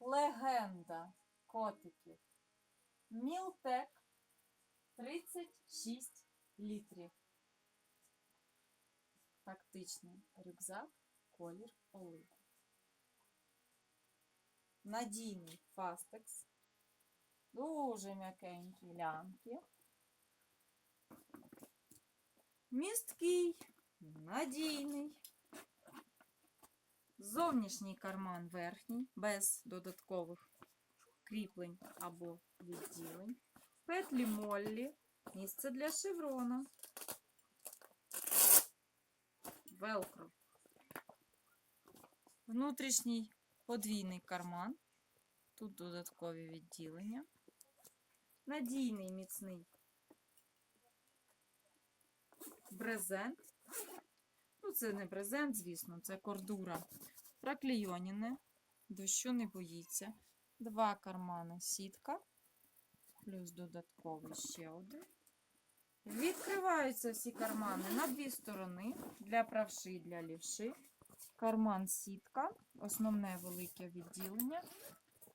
легенда котиків. Мілтек 36 літрів. Тактичний рюкзак, колір олива. Надійний фастекс. Дуже м'якенькі лямки. Місткий, надійний. Зовнішній карман верхній, без додаткових кріплень або відділень. Петлі Моллі, місце для шеврона. Велкро. Внутрішній подвійний карман. Тут додаткові відділення. Надійний міцний брезент. Ну, це не брезент, звісно, це кордура. Проклейоніне, дощу не боїться. Два кармани сітка, плюс додатковий ще один. Відкриваються всі кармани на дві сторони для правши і для лівши. Карман сітка, основне велике відділення.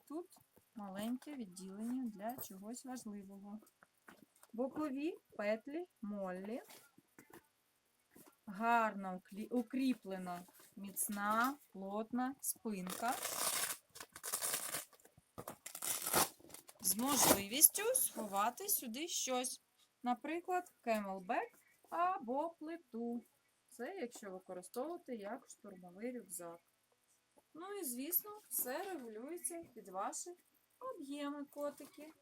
Тут маленьке відділення для чогось важливого. Бокові петлі моллі. Гарно укріплена, міцна, плотна спинка. З можливістю сховати сюди щось. Наприклад, кемелбек або плиту. Це якщо використовувати як штурмовий рюкзак. Ну і, звісно, все регулюється під ваші об'єми котики.